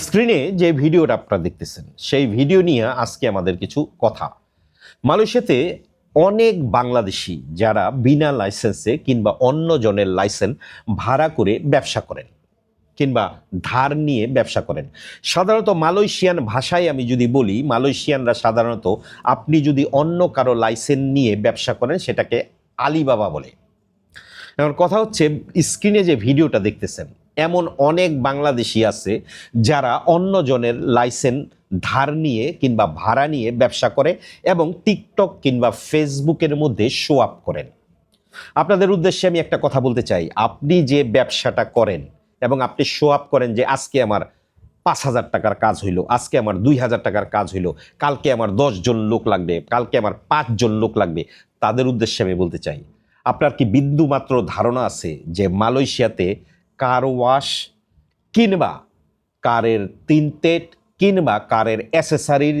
স্ক্রিনে যে ভিডিওটা আপনারা দেখতেছেন, সেই ভিডিও নিয়ে আজকে আমাদের কিছু কথা। মালয়েশিয়াতে অনেক বাংলাদেশি যারা বিনা লাইসেন্সে কিংবা অন্য জনের লাইসেন্স ভাড়া করে ব্যবসা করেন কিংবা ধার নিয়ে ব্যবসা করেন। সাধারণত মালয়েশিয়ান ভাষায় আমি যদি বলি, মালয়েশিয়ানরা সাধারণত আপনি যদি অন্য কারও লাইসেন্স নিয়ে ব্যবসা করেন, সেটাকে আলিবাবা বলে। এখন কথা হচ্ছে, স্ক্রিনে যে ভিডিওটা দেখতেছেন এমন অনেক বাংলাদেশি আছে যারা অন্যজনের লাইসেন্স ধার নিয়ে কিংবা ভাড়া নিয়ে ব্যবসা করে এবং টিকটক কিংবা ফেসবুকের মধ্যে শো আপ করেন। আপনাদের উদ্দেশ্যে আমি একটা কথা বলতে চাই। আপনি যে ব্যবসাটা করেন এবং আপনি শো আপ করেন যে আজকে আমার পাঁচ হাজার টাকার কাজ হইল, আজকে আমার দুই হাজার টাকার কাজ হইল, কালকে আমার জন লোক লাগবে, কালকে আমার পাঁচজন লোক লাগবে, তাদের উদ্দেশ্যে আমি বলতে চাই, আপনার কি বিন্দু মাত্র ধারণা আছে যে মালয়েশিয়াতে কার ওয়াশ কিংবা কারের তিনটেট কিংবা কারের অ্যাসেসারির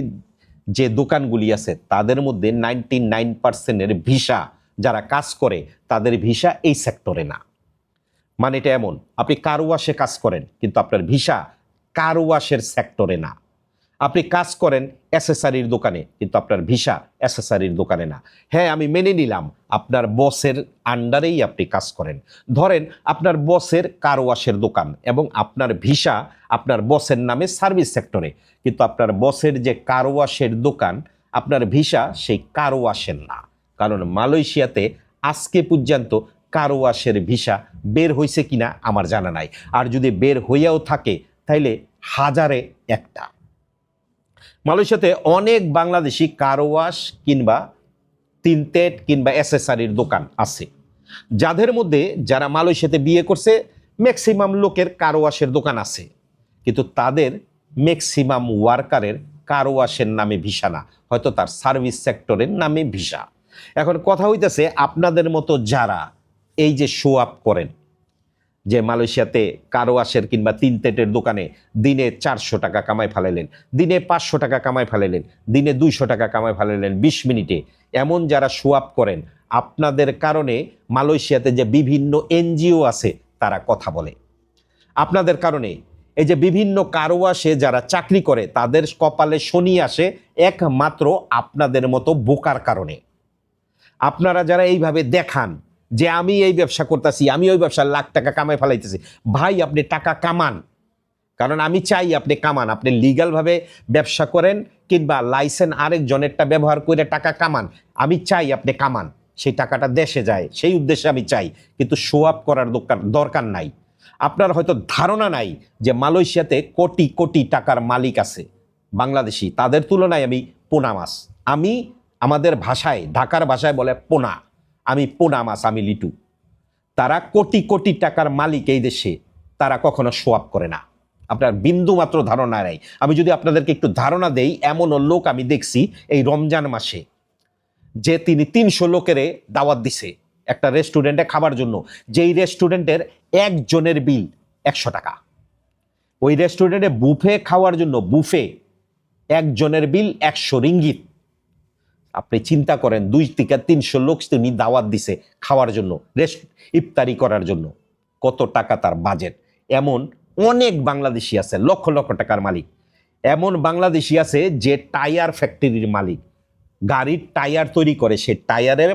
যে দোকানগুলি আছে, তাদের মধ্যে নাইনটি নাইন পার্সেন্টের ভিসা যারা কাজ করে, তাদের ভিসা এই সেক্টরে না। মানে এটা এমন, আপনি কার ওয়াশে কাজ করেন, কিন্তু আপনার ভিসা কার ওয়াশের সেক্টরে না। আপনি কাজ করেন অ্যাসেসারির দোকানে, কিন্তু আপনার ভিসা অ্যাসেসারির দোকানে না। হ্যাঁ আমি মেনে নিলাম, আপনার বসের আন্ডারেই আপনি কাজ করেন। ধরেন, আপনার বসের কার ওয়াশের দোকান এবং আপনার ভিসা আপনার বসের নামে সার্ভিস সেক্টরে, কিন্তু আপনার বসের যে কার ওয়াশের দোকান, আপনার ভিসা সেই কার ওয়াশের না। কারণ মালয়েশিয়াতে আজকে পর্যন্ত কার ওয়াশের ভিসা বের হয়েছে কিনা আমার জানা নাই। আর যদি বের হইয়াও থাকে, তাইলে হাজারে একটা। মালয়েশিয়াতে অনেক বাংলাদেশি কারওয়াশ কিংবা তিনটেট কিংবা অ্যাসেসারির দোকান আছে। যাদের মধ্যে যারা মালয়েশিয়াতে বিয়ে করছে ম্যাক্সিমাম লোকের কারওয়াশের দোকান আছে। কিন্তু তাদের ম্যাক্সিমাম ওয়ার্কারের কারওয়াশের নামে ভিসা না। হয়তো তার সার্ভিস সেক্টরের নামে ভিসা। এখন কথা হইতেছে, আপনাদের মতো যারা এই যে শো আপ করেন যে মালয়েশিয়াতে কারও আসের কিংবা তিন তেটের দোকানে দিনে চারশো টাকা কামাই ফেলাইলেন, দিনে পাঁচশো টাকা কামাই ফেলাইলেন, দিনে দুইশো টাকা কামাই ফেলাইলেন বিশ মিনিটে। এমন যারা সোয়াপ করেন, আপনাদের কারণে মালয়েশিয়াতে যে বিভিন্ন এনজিও আছে, তারা কথা বলে। আপনাদের কারণে এই যে বিভিন্ন কারোয়াসে যারা চাকরি করে, তাদের কপালে শনি আসে একমাত্র আপনাদের মতো বোকার কারণে। আপনারা যারা এইভাবে দেখান যে আমি এই ব্যবসা করতেছি, আমি ওই ব্যবসা লাখ টাকা কামাই ফেলাইতেছি। ভাই, আপনি টাকা কামান। কারণ আমি চাই আপনি কামান। আপনি লিগালভাবে ব্যবসা করেন কিংবা লাইসেন্স আরেকজনেরটা ব্যবহার করে টাকা কামান। আমি চাই আপনি কামান। সেই টাকাটা দেশে যায়। সেই উদ্দেশ্যে আমি চাই। কিন্তু শো আপ করার দোকান দরকার নাই। আপনার হয়তো ধারণা নাই যে মালয়েশিয়াতে কোটি কোটি টাকার মালিক আছে। বাংলাদেশি। তাদের তুলনায় আমি পোনা মাছ। আমি আমাদের ভাষায়, ঢাকার ভাষায় বলে পোনা। আমি পোনা মাছ আমি লিটু। তারা কোটি কোটি টাকার মালিক এই দেশে, তারা কখনো সোয়াপ করে না। আপনার বিন্দু মাত্র ধারণা নেই। আমি যদি আপনাদেরকে একটু ধারণা দেই, এমনও লোক আমি দেখছি এই রমজান মাসে, যে তিনি তিনশো লোকেরে দাওয়াত দিছে একটা রেস্টুরেন্টে খাবার জন্য। যেই রেস্টুরেন্টের একজনের বিল একশো টাকা। ওই রেস্টুরেন্টে বুফে খাওয়ার জন্য, বুফে একজনের বিল একশো রিঙ্গিত। আপনি চিন্তা করেন, দুই থেকে তিনশো লোক তিনি দাওয়াত দিছে খাওয়ার জন্য, রেস্ট, ইফতারি করার জন্য। কত টাকা তার বাজেট এমন অনেক বাংলাদেশি আছে, লক্ষ লক্ষ টাকার মালিক। এমন বাংলাদেশি আছে যে টায়ার ফ্যাক্টরির মালিক। গাড়ির টায়ার তৈরি করে, সে টায়ারের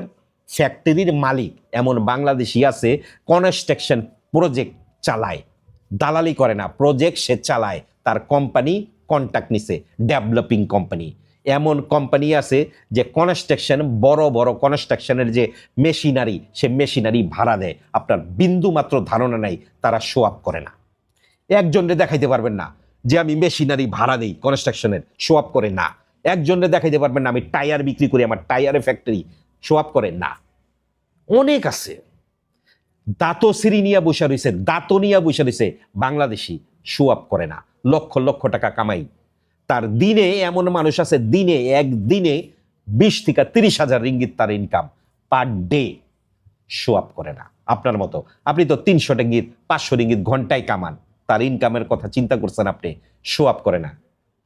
ফ্যাক্টরির মালিক। এমন বাংলাদেশি আছে কনস্ট্রাকশন প্রজেক্ট চালায়। দালালি করে না প্রজেক্ট সে চালায়। তার কোম্পানি কন্ট্যাক্ট নিছে ডেভেলপিং কোম্পানি এমন কোম্পানি আছে যে কনস্ট্রাকশন বড় বড় কনস্ট্রাকশনের যে মেশিনারি সে মেশিনারি ভাড়া দেয়। আপনার বিন্দু মাত্র ধারণা নাই, তারা শো আপ করে না। একজনরে দেখাইতে পারবেন না যে আমি মেশিনারি ভাড়া দিই কনস্ট্রাকশনের শো আপ করে না। একজনরে দেখাইতে পারবেন না আমি টায়ার বিক্রি করি, আমার টায়ারের ফ্যাক্টরি শো আপ করে না। অনেক আছে। দাঁতো সিঁড়ি নিয়ে বসে রয়েছে দাঁতো নিয়ে বসে রয়েছে, বাংলাদেশি শো আপ করে না। লক্ষ লক্ষ টাকা কামাই তার দিনে, এমন মানুষ আছে দিনে একদিনে বিশ থেকে তিরিশ হাজার রিঙ্গিত তার income per day show up করে না, আপনার মতো। আপনি তো তিনশো রিঙ্গিত পাঁচশো রিঙ্গিত ঘন্টায় কামান, তার ইনকামের কথা চিন্তা করছেন আপনি শো আপ করে না।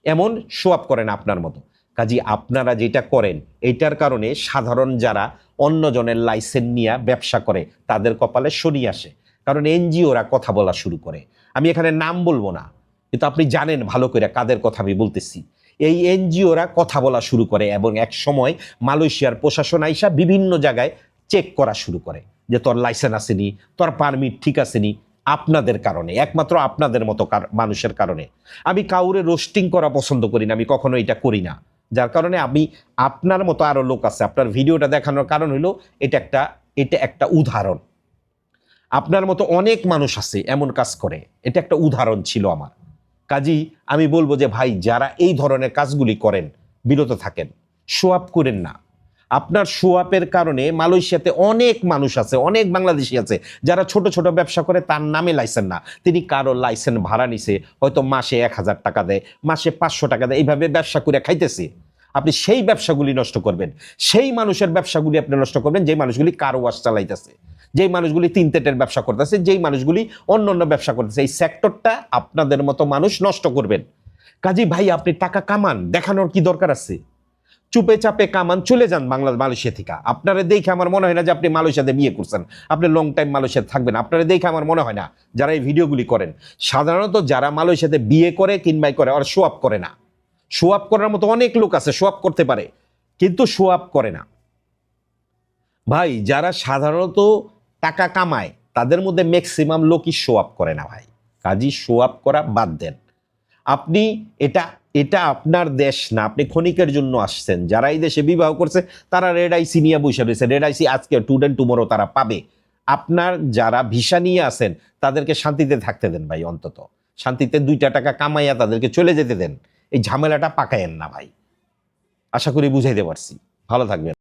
এমন শো আপ করে না আপনার মতো। কাজী, আপনারা যেটা করেন এইটার কারণে সাধারণ যারা অন্যজনের লাইসেন্স নিয়ে ব্যবসা করে, তাদের কপালে শনি আসে। কারণ এনজিওরা কথা বলা শুরু করে। আমি এখানে নাম বলব না। কিন্তু আপনি জানেন ভালো করে কাদের কথা আমি বলতেছি। এই এনজিওরা কথা বলা শুরু করে এবং এক সময় মালয়েশিয়ার প্রশাসন আইসা বিভিন্ন জায়গায় চেক করা শুরু করে যে তোর লাইসেন্স আসেনি, তোর পারমিট ঠিক আসেনি, আপনাদের কারণে, একমাত্র আপনাদের মতো মানুষের কারণে। আমি কাউরে রোস্টিং করা পছন্দ করি না, আমি কখনো এটা করি না। যার কারণে আমি আপনার মতো আরও লোক আছে, আপনার ভিডিওটা দেখানোর কারণ হলো এটা একটা এটা একটা উদাহরণ। আপনার মতো অনেক মানুষ আছে এমন কাজ করে, এটা একটা উদাহরণ ছিল আমার। কাজী, আমি বলব যে ভাই, যারা এই ধরনের কাজগুলি করেন, বিরত থাকেন শোয়াপ করেন না। আপনার শোয়াপের কারণে মালয়েশিয়াতে অনেক মানুষ আছে, অনেক বাংলাদেশি আছে, যারা ছোট ছোট ব্যবসা করে, তার নামে লাইসেন্স না। তিনি কারও লাইসেন্স ভাড়া নিছে, হয়তো মাসে এক হাজার টাকা দেয়, মাসে পাঁচশো টাকা দেয়, এইভাবে ব্যবসা করে খাইতেছে। আপনি সেই ব্যবসাগুলি নষ্ট করবেন। সেই মানুষের ব্যবসাগুলি আপনি নষ্ট করবেন যে মানুষগুলি কারও ওয়াশ চালাইতেছে, যেই মানুষগুলি তিন তেটের ব্যবসা করতেছে, যেই মানুষগুলি অন্য অন্য ব্যবসা করতেছে। এই সেক্টরটা আপনাদের মতো মানুষ নষ্ট করবেন। কাজী ভাই, আপনি টাকা কামান, দেখানোর কি দরকার আছে? চুপে চাপে কামান, চলে যান বাংলা মালয়েশিয়া থেকে। আপনারা দেখে আমার মনে হয় না যে আপনি মালয়েশিয়াতে বিয়ে করছেন। আপনি লং টাইম মালয়েশিয়াতে থাকবেন। আপনারা দেখে আমার মনে হয় না যারা এই ভিডিওগুলি করেন। সাধারণত যারা মালয়েশিয়াতে বিয়ে করে কিনবাই করে, ওরা শো আপ করে না। আপ করার মতো অনেক লোক আছে আপ করতে পারে, কিন্তু আপ করে না। ভাই, যারা সাধারণত টাকা কামায়, তাদের মধ্যে ম্যাক্সিমাম লোকই আপ করে না ভাই। কাজী শো আপ করা বাদ দেন। আপনি এটা এটা আপনার দেশ না, আপনি ক্ষণিকের জন্য আসছেন। যারা এই দেশে বিবাহ করছে, তারা রেড আইসি নিয়ে বসে রয়েছে। রেড আইসি আজকে টুডেন্ট টুমোরো তারা পাবে। আপনার যারা ভিসা নিয়ে আসেন তাদেরকে শান্তিতে থাকতে দেন ভাই অন্তত। শান্তিতে দুইটা টাকা কামাইয়া তাদেরকে চলে যেতে দেন। এই ঝামেলাটা পাকায়েন না ভাই। আশা করি বুঝাইতে পারছি। ভালো থাকবেন।